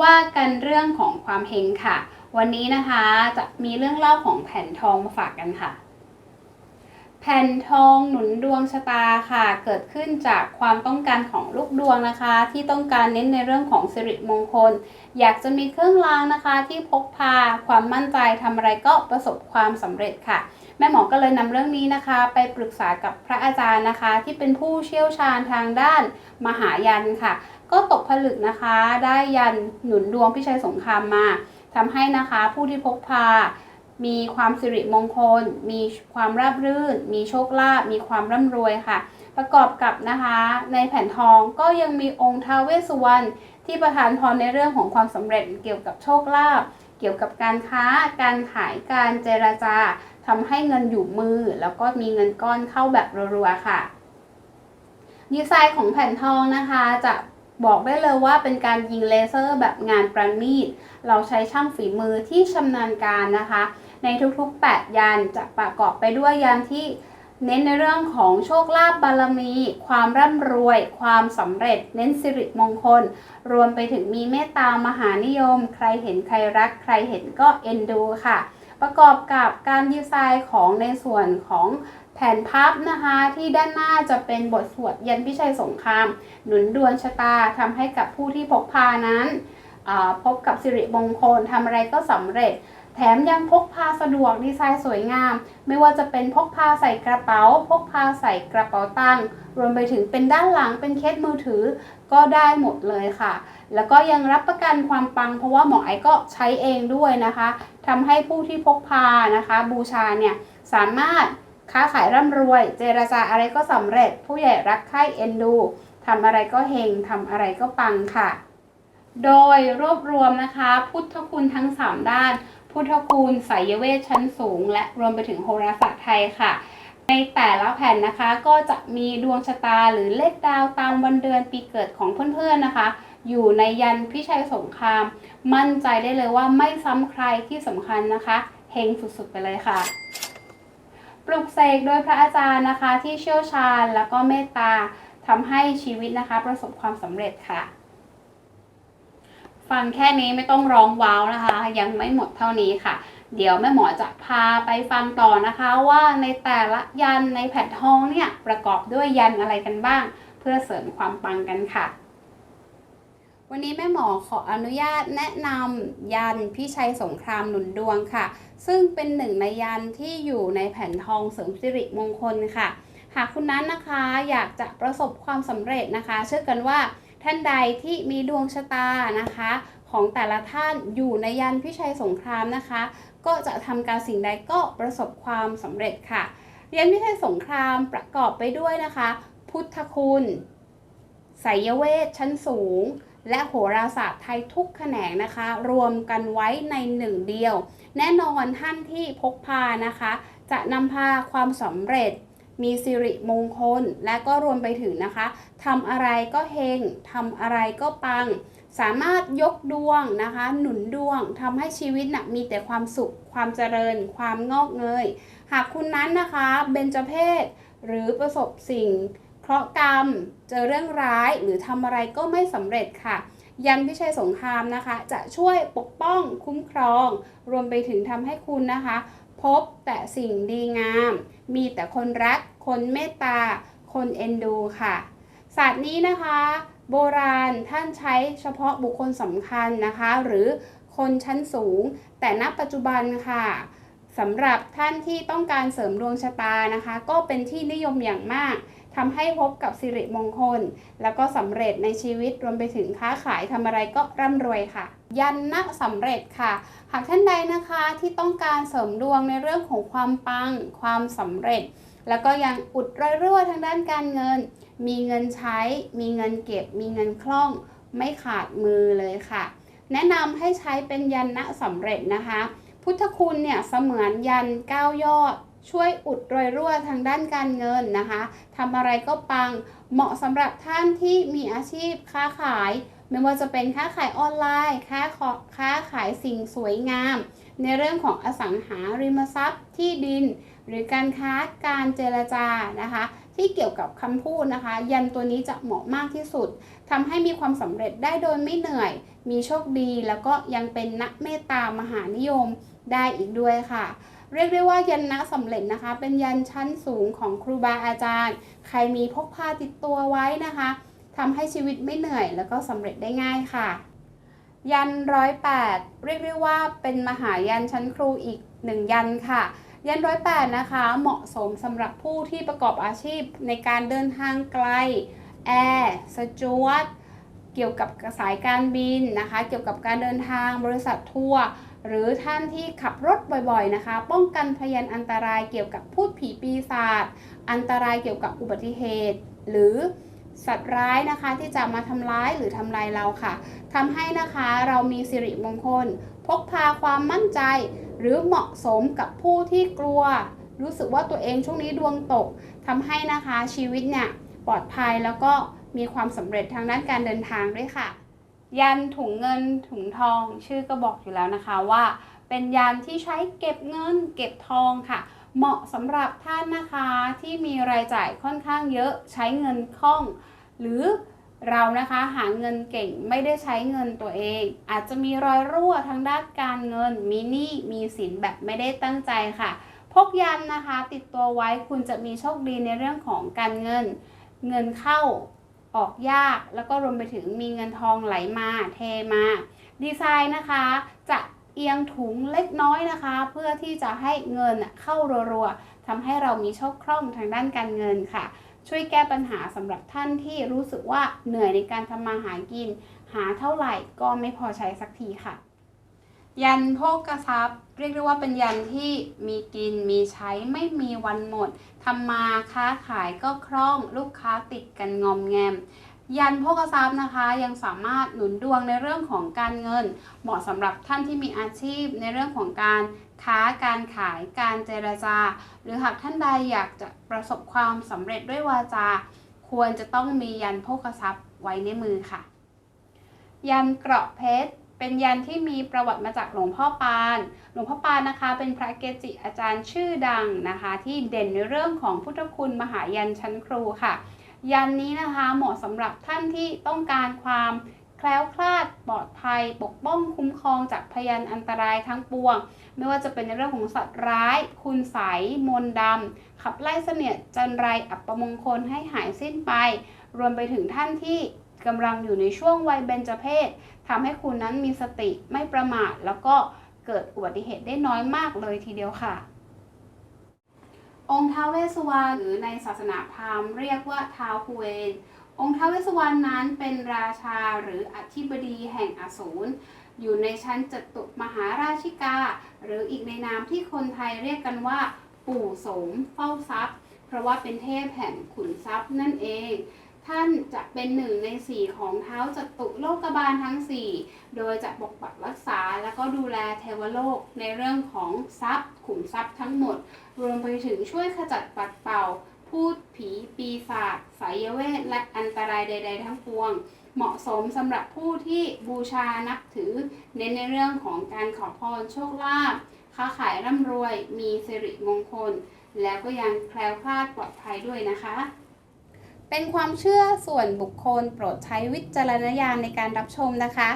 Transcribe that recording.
ว่ากันเรื่องของความเฮงค่ะ วันนี้นะคะจะมีเรื่องเล่าของแผ่นทองมาฝากกันค่ะ แผ่นทองหนุนดวงชะตาค่ะ เกิดขึ้นจากความต้องการของลูกดวงนะคะ ที่ต้องการเน้นในเรื่องของสิริมงคล อยากจะมีเครื่องรางนะคะ ที่พกพาความมั่นใจทำอะไรก็ประสบความสำเร็จค่ะแม่หมอก็เลยนำเรื่องนี้นะคะ ไปปรึกษากับพระอาจารย์นะคะ ที่เป็นผู้เชี่ยวชาญทางด้านมหายันค่ะ ก็ตกผลึกนะคะ ได้ยันหนุนดวงพิชัยสงครามมาทำให้นะคะผู้ที่พกพา มีความสิริมงคล มีความราบรื่น มีโชคลาภมีความร่ำรวยค่ะ ประกอบกับนะคะในแผ่นทองก็ยังมีองค์ท้าวเวสสุวรรณที่ประทานพรในเรื่องของความสำเร็จเกี่ยวกับโชคลาภเกี่ยวกับการค้า การขายการเจรจาทำให้เงินอยู่มือ แล้วก็มีเงินก้อนเข้าแบบรัวๆค่ะ ดีไซน์ของแผ่นทองนะคะจะ บอกได้เลยว่าเป็นการยิงเลเซอร์แบบงานประณีต เราใช้ช่างฝีมือที่ชำนาญการนะคะ ในทุกๆ 8 ยันจะประกอบไปด้วยยันที่เน้นในเรื่องของโชคลาภบารมี ความร่ำรวย ความสำเร็จ เน้นสิริมงคล รวมไปถึงมีเมตตามหานิยม ใครเห็นใครรัก ใครเห็นก็เอ็นดูค่ะ ประกอบกับการดีไซน์ของในส่วนของแผ่นพับนะคะที่ด้านหน้าจะเป็นบทสวดยันพิชัยสงคราม หนุนดวงชะตาทำให้กับผู้ที่พกพานั้นพบกับสิริมงคลทำอะไรก็สำเร็จ แถมยังพกพาสะดวกดีไซน์สวยงาม ไม่ว่าจะเป็นพกพาใส่กระเป๋า พกพาใส่กระเป๋าตังค์รวมไปถึงเป็นด้านหลังเป็นเคสมือถือก็ได้หมดเลยค่ะ แล้วก็ยังรับประกันความปัง เพราะว่าหมอไอก็ใช้เองด้วยนะคะทำให้ผู้ที่พกพานะคะ บูชาเนี่ยสามารถค้าขายร่ำรวย เจรจาอะไรก็สำเร็จ ผู้ใหญ่รักใคร่เอ็นดูทำอะไรก็เฮงทำอะไรก็ปังค่ะ โดยรวบรวมนะคะ พุทธคุณทั้ง 3 ด้าน พุทธคุณไสยเวทชั้นสูง และรวมไปถึงโหราศาสตร์ไทยค่ะ ในแต่ละแผ่นนะคะก็จะมีดวงชะตาหรือเลขดาวตามวันเดือนปีเกิดของเพื่อนๆนะคะ อยู่ในยันพิชัยสงคราม มั่นใจได้เลยว่าไม่ซ้ำใครที่สำคัญนะคะเฮงสุดๆไปเลยค่ะ ปลุกเสกโดยพระอาจารย์นะคะที่เชี่ยวชาญแล้วก็เมตตาทำให้ชีวิตนะคะประสบความสำเร็จค่ะ ฟังแค่นี้ไม่ต้องร้องว้าวนะคะ ยังไม่หมดเท่านี้ค่ะ เดี๋ยวแม่หมอจะพาไปฟังต่อนะคะ ว่าในแต่ละยันในแผ่นทองเนี่ยประกอบด้วยยันอะไรกันบ้าง เพื่อเสริมความปังกันค่ะ วันนี้แม่หมอขออนุญาตแนะนำยันพี่ชัยสงครามหนุนดวงค่ะ ซึ่งเป็นหนึ่งในยันที่อยู่ในแผ่นทองเสริมสิริมงคลค่ะ หากคุณนั้นนะคะอยากจะประสบความสำเร็จนะคะ เชื่อกันว่า ท่านใดที่มีดวงชะตานะคะ ของแต่ละท่านอยู่ในยันพิชัยสงครามนะคะ ก็จะทำการสิ่งใดก็ประสบความสำเร็จค่ะ ยันพิชัยสงครามประกอบไปด้วยนะคะ พุทธคุณไสยเวทชั้นสูง และโหราศาสตร์ไทยทุกแขนงนะคะ รวมกันไว้ในหนึ่งเดียว แน่นอนท่านที่พกพานะคะ จะนำพาความสำเร็จ มีสิริมงคล และก็รวมไปถึงนะคะทำอะไรก็เฮงทำอะไรก็ปัง สามารถยกดวงนะคะ หนุนดวงทำให้ชีวิตนะมีแต่ความสุข ความเจริญ ความงอกเงย หากคุณนั้นนะคะเบญจเพศหรือประสบสิ่งเคราะห์กรรม เจอเรื่องร้ายหรือทำอะไรก็ไม่สำเร็จค่ะยันพิชัยสงครามนะคะ จะช่วยปกป้องคุ้มครอง รวมไปถึงทำให้คุณนะคะ พบแต่สิ่งดีงาม มีแต่คนรัก คนเมตตา คนเอ็นดูค่ะศาสตร์นี้นะคะ โบราณท่านใช้เฉพาะบุคคลสำคัญนะคะ หรือคนชั้นสูง แต่ณปัจจุบันค่ะสำหรับท่านที่ต้องการเสริมดวงชะตานะคะ ก็เป็นที่นิยมอย่างมากทำให้พบกับสิริมงคล แล้วก็สำเร็จในชีวิตรวมไปถึงค้าขายทำอะไรก็ร่ำรวยค่ะ ยันนะสำเร็จค่ะ หากท่านใดนะคะที่ต้องการเสริมดวงในเรื่องของความปัง ความสำเร็จ แล้วก็ยังอุดรอยรั่วทางด้านการเงิน มีเงินใช้ มีเงินเก็บ มีเงินคล่อง ไม่ขาดมือเลยค่ะ แนะนำให้ใช้เป็นยันนะสำเร็จนะคะ พุทธคุณเนี่ยเสมือนยันเก้ายอดช่วยอุดรอยรั่วทางด้านการเงินนะคะทำอะไรก็ปัง เหมาะสำหรับท่านที่มีอาชีพค้าขาย ไม่ว่าจะเป็นค้าขายออนไลน์ ค้าขอค้าขายสิ่งสวยงาม ในเรื่องของอสังหาริมทรัพย์ที่ดิน หรือการค้าการเจรจานะคะ ที่เกี่ยวกับคำพูดนะคะ ยันตัวนี้จะเหมาะมากที่สุดทำให้มีความสำเร็จได้โดยไม่เหนื่อย มีโชคดีแล้วก็ยังเป็นนักเมตตามหานิยมได้อีกด้วยค่ะเรียกได้ว่ายันนะสำเร็จนะคะ เป็นยันชั้นสูงของครูบาอาจารย์ ใครมีพกพาติดตัวไว้นะคะ ทำให้ชีวิตไม่เหนื่อย แล้วก็สำเร็จได้ง่ายค่ะ ยันร้อยแปดเรียกได้ว่าเป็นมหายันชั้นครูอีกหนึ่งยันค่ะ ยันร้อยแปดนะคะเหมาะสมสำหรับผู้ที่ประกอบอาชีพในการเดินทางไกล แอร์สจวตเกี่ยวกับสายการบินนะคะ เกี่ยวกับการเดินทางบริษัททัวร์หรือท่านที่ขับรถบ่อยๆนะคะ ป้องกันพยานอันตรายเกี่ยวกับพูดผีปีศาจอันตรายเกี่ยวกับอุบัติเหตุ หรือ สัตว์ร้ายนะคะที่จะมาทำร้ายหรือทำลายเราค่ะทำให้นะคะเรามีสิริมงคล พกพาความมั่นใจ หรือเหมาะสมกับผู้ที่กลัว รู้สึกว่าตัวเองช่วงนี้ดวงตกทำให้นะคะชีวิตเนี่ยปลอดภัยแล้วก็มีความสำเร็จทางด้านการเดินทางด้วยค่ะ ยันถุงเงินถุงทองชื่อก็บอกอยู่แล้วนะคะว่า เป็นยันที่ใช้เก็บเงิน เก็บทองค่ะเหมาะสำหรับท่านนะคะที่มีรายจ่ายค่อนข้างเยอะใช้เงินคล่อง หรือเรานะคะหาเงินเก่งไม่ได้ใช้เงินตัวเอง อาจจะมีรอยรั่วทางด้านการเงินมีหนี้มีสินแบบไม่ได้ตั้งใจค่ะ พกยันนะคะ ติดตัวไว้คุณจะมีโชคดีในเรื่องของการเงิน เงินเข้าออกยาก แล้วก็รวมไปถึงมีเงินทองไหลมาเทมา ดีไซน์นะคะ จะเอียงถุงเล็กน้อยนะคะ เพื่อที่จะให้เงินเข้ารัวๆทำให้เรามีโชคคล่องทางด้านการเงินค่ะ ช่วยแก้ปัญหาสำหรับท่านที่รู้สึกว่าเหนื่อยในการทำมาหากิน หาเท่าไหร่ก็ไม่พอใช้สักทีค่ะ ยันโภกทรัพย์ เรียกได้ว่าเป็นยันที่มีกินมีใช้ไม่มีวันหมดทำมาค้าขายก็คล่องลูกค้าติดกันงอมแงม ยันโภกทรัพย์นะคะ ยังสามารถหนุนดวงในเรื่องของการเงิน เหมาะสำหรับท่านที่มีอาชีพในเรื่องของการค้าการขายการเจรจา หรือหากท่านใดอยากจะประสบความสำเร็จด้วยวาจา ควรจะต้องมียันโภกทรัพย์ไว้ในมือค่ะ ยันเกราะเพชรเป็นยันที่มีประวัติมาจากหลวงพ่อปาน หลวงพ่อปานนะคะ เป็นพระเกจิอาจารย์ชื่อดังนะคะ ที่เด่นในเรื่องของพุทธคุณมหายันชั้นครูค่ะ ยันนี้นะคะเหมาะสำหรับท่านที่ต้องการความแคล้วคลาดปลอดภัย ปกป้องคุ้มครองจากพยันอันตรายทั้งปวง ไม่ว่าจะเป็นในเรื่องของสัตว์ร้าย คุณใสมนดำขับไล่เสนียดจันไรอัปมงคลให้หายสิ้นไป รวมไปถึงท่านที่กำลังอยู่ในช่วงวัยเบญจเพศทำให้คุณนั้นมีสติไม่ประมาทแล้วก็เกิดอุบัติเหตุได้น้อยมากเลยทีเดียวค่ะ องค์ท้าวเวสสุวรรณหรือในศาสนาพราหมณ์เรียกว่าท้าวคุเวนองค์ท้าวเวสสุวรรณนั้นเป็นราชาหรืออธิบดีแห่งอสูรอยู่ในชั้นจตุมหาราชิกา หรืออีกในนามที่คนไทยเรียกกันว่า ปู่โสมเฝ้าทรัพย์ เพราะว่าเป็นเทพแห่งขุนทรัพย์นั่นเอง ท่านจะเป็นหนึ่งในสี่ของเท้าจตุโลกบาลทั้งสี่โดยจะปกปักรักษาและก็ดูแลเทวโลกในเรื่องของทรัพย์ขุมทรัพย์ทั้งหมด รวมไปถึงช่วยขจัดปัดเป่า พูดผีปีศาจสายเวท และอันตรายใด ๆ ทั้งปวง เหมาะสมสำหรับผู้ที่บูชานับถือ เน้นในเรื่องของการขอพรโชคลาภค้าขายร่ำรวย มีสิริมงคล แล้วก็ยังแคล้วคลาดปลอดภัยด้วยนะคะ เป็นความเชื่อส่วนบุคคลโปรดใช้วิจารณญาณในการรับชมนะคะ